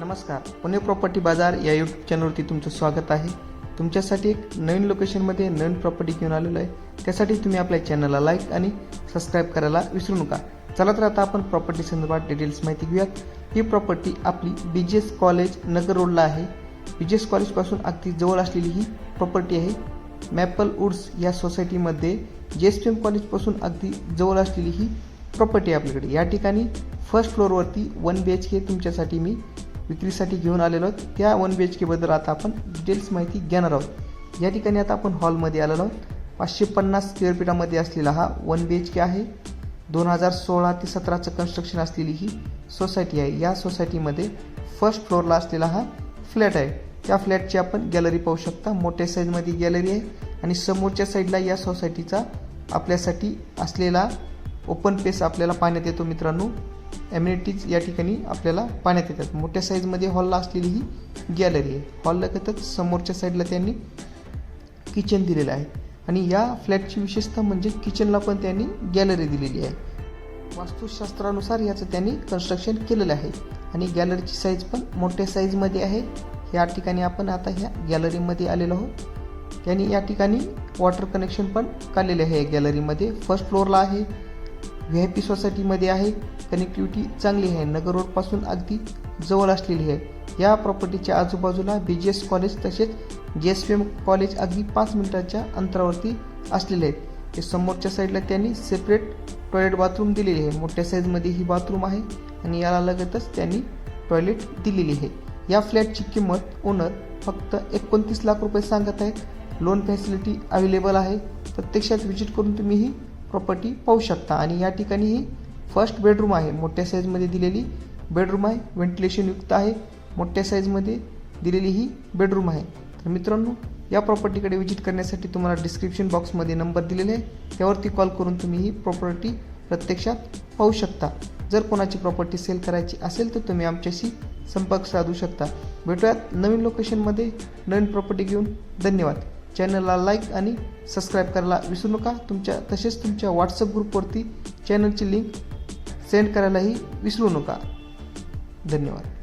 नमस्कार. पुणे प्रॉपर्टी बाजार या यूट्यूब चॅनलवरती तुमचं स्वागत आहे. तुमच्यासाठी एक नवीन लोकेशनमध्ये नवीन प्रॉपर्टी घेऊन आलेलो आहे. त्यासाठी तुम्ही आपल्या चॅनलला लाईक आणि सबस्क्राईब करायला विसरू नका. चला तर आता आपण प्रॉपर्टी संदर्भात डिटेल्स माहिती घेऊयात. ही प्रॉपर्टी आपली बी जी एस कॉलेज नगर रोडला आहे. बी जी एस कॉलेजपासून अगदी जवळ असलेली ही प्रॉपर्टी आहे. मॅपल वुड्स या सोसायटीमध्ये जे एस पी एम कॉलेजपासून अगदी जवळ असलेली ही प्रॉपर्टी आहे आपल्याकडे. या ठिकाणी फर्स्ट फ्लोअरवरती वन बी एच के तुमच्यासाठी मी विक्रीसाठी घेऊन आलेलो आहोत. त्या वन बी एच केबद्दल आता आपण डिटेल्स माहिती घेणार आहोत. या ठिकाणी आता आपण हॉलमध्ये आलेलो आहोत. पाचशे पन्नास स्क्वेअर फीटामध्ये असलेला हा वन बी एच के आहे. दोन हजार सोळा ते सतराचं कन्स्ट्रक्शन असलेली ही सोसायटी आहे. या सोसायटीमध्ये फर्स्ट फ्लोअरला असलेला हा फ्लॅट आहे. त्या फ्लॅटची आपण गॅलरी पाहू शकता. मोठ्या साईजमध्ये गॅलरी आहे. आणि समोरच्या साईडला या सोसायटीचा आपल्यासाठी असलेला ओपन पेस आपल्याला पाहण्यात येतो मित्रांनो. ॲम्युनिटीज या ठिकाणी आपल्याला पाहण्यात येतात. मोठ्या साईजमध्ये हॉलला असलेली ही गॅलरी आहे. हॉललगतच समोरच्या साईडला त्यांनी किचन दिलेलं आहे. आणि या फ्लॅटची विशेषता म्हणजे किचनला पण त्यांनी गॅलरी दिलेली आहे. वास्तुशास्त्रानुसार याचं त्यांनी कन्स्ट्रक्शन केलेलं आहे. आणि गॅलरीची साईज पण मोठ्या साईजमध्ये आहे. या ठिकाणी आपण आता ह्या गॅलरीमध्ये आलेलो आहोत. त्यांनी या ठिकाणी वॉटर कनेक्शन पण काढलेले आहे. गॅलरीमध्ये फर्स्ट फ्लोअरला आहे. व्ही आय पी सोसायटीमध्ये आहे. कनेक्टिव्हिटी चांगली आहे. नगर रोडपासून अगदी जवळ असलेली आहे. या प्रॉपर्टीच्या आजूबाजूला बी जी एस कॉलेज तसेच जे एस पी एम कॉलेज अगदी पाच मिनिटाच्या अंतरावरती असलेले आहेत. ते समोरच्या साईडला त्यांनी सेपरेट टॉयलेट बाथरूम दिलेली आहे. मोठ्या साईजमध्ये ही बाथरूम आहे आणि याला लगतच त्यांनी टॉयलेट दिलेली आहे. या फ्लॅटची किंमत ओनर फक्त एकोणतीस लाख रुपये सांगत आहेत लोन फॅसिलिटी अवेलेबल आहे. प्रत्यक्षात व्हिजिट करून तुम्ही ही प्रॉपर्टी पाहू शकता. आणि या ठिकाणी ही फर्स्ट बेडरूम आहे. मोठ्या साईजमध्ये दिलेली बेडरूम आहे. व्हेंटिलेशनयुक्त आहे. मोठ्या साईजमध्ये दिलेली ही बेडरूम आहे. तर मित्रांनो या प्रॉपर्टीकडे विजिट करण्यासाठी तुम्हाला डिस्क्रिप्शन बॉक्समध्ये नंबर दिलेले आहे. त्यावरती कॉल करून तुम्ही ही प्रॉपर्टी प्रत्यक्षात पाहू शकता. जर कोणाची प्रॉपर्टी सेल करायची असेल तर तुम्ही आमच्याशी संपर्क साधू शकता. भेटूयात नवीन लोकेशनमध्ये नवीन प्रॉपर्टी घेऊन. धन्यवाद. चॅनलला लाईक आणि सबस्क्राईब करायला विसरू नका. तुमच्या तसेच तुमच्या व्हॉट्सअप ग्रुपवरती चॅनलची लिंक सेंड करायलाही विसरू नका. धन्यवाद.